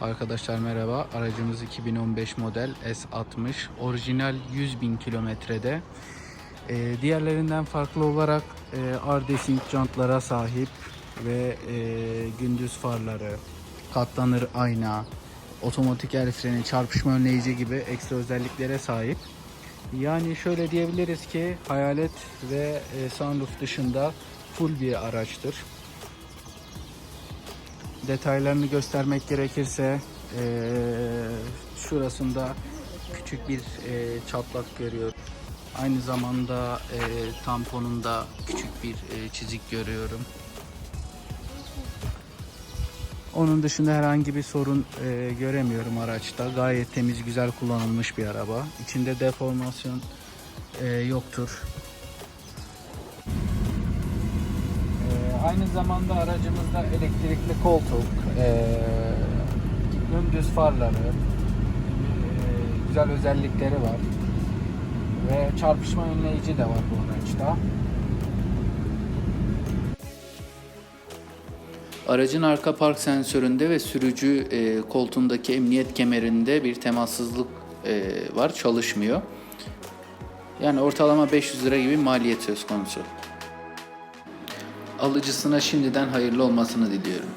Arkadaşlar merhaba. Aracımız 2015 model S60. Orijinal 100.000 kilometrede. Ee, diğerlerinden farklı olarak e, R-Racing jantlara sahip ve e, gündüz farları, katlanır ayna, otomatik el freni, çarpışma önleyici gibi ekstra özelliklere sahip. Yani şöyle diyebiliriz ki hayalet ve e, sunroof dışında full bir araçtır. Detaylarını göstermek gerekirse eee, şurasında küçük bir eee, çatlak görüyorum. Aynı zamanda eee, tamponunda küçük bir eee, çizik görüyorum. Onun dışında herhangi bir sorun eee, göremiyorum araçta. Gayet temiz, güzel kullanılmış bir araba. İçinde deformasyon eee, yoktur. Aynı zamanda aracımızda elektrikli koltuk, ee, gündüz farları, ee, güzel özellikleri var ve çarpışma önleyici de var bu araçta. Aracın arka park sensöründe ve sürücü e, koltuğundaki emniyet kemerinde bir temassızlık e, var, çalışmıyor. Yani ortalama 500 lira gibi maliyet söz konusu. Alıcısına şimdiden hayırlı olmasını diliyorum.